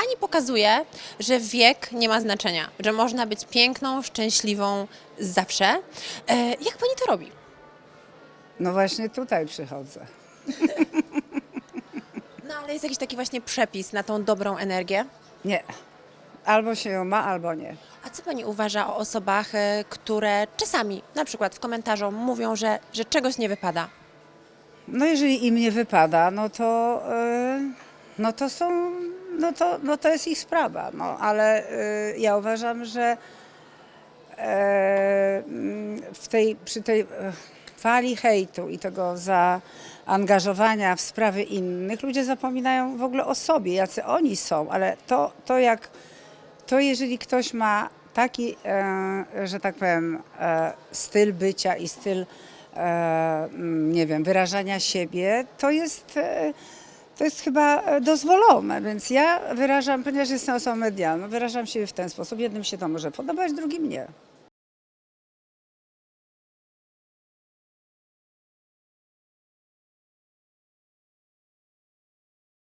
Pani pokazuje, że wiek nie ma znaczenia, że można być piękną, szczęśliwą zawsze. E, jak pani to robi? No właśnie tutaj przychodzę. No ale jest jakiś taki właśnie przepis na tą dobrą energię. Nie. Albo się ją ma, albo nie. A co pani uważa o osobach, e, które czasami, na przykład w komentarzu, mówią, że, że czegoś nie wypada? No jeżeli im nie wypada, no to, y, no to są, no to, no to jest ich sprawa. No ale y, ja uważam, że e, w tej, przy tej e, fali hejtu i tego zaangażowania w sprawy innych, ludzie zapominają w ogóle o sobie, jacy oni są, ale to, to jak, to jeżeli ktoś ma taki, e, że tak powiem, styl bycia i styl, nie wiem, wyrażania siebie, to jest, to jest chyba e, dozwolone, więc ja wyrażam, ponieważ jestem osobą medialną, wyrażam siebie w ten sposób. Jednym się to może podobać, drugim nie.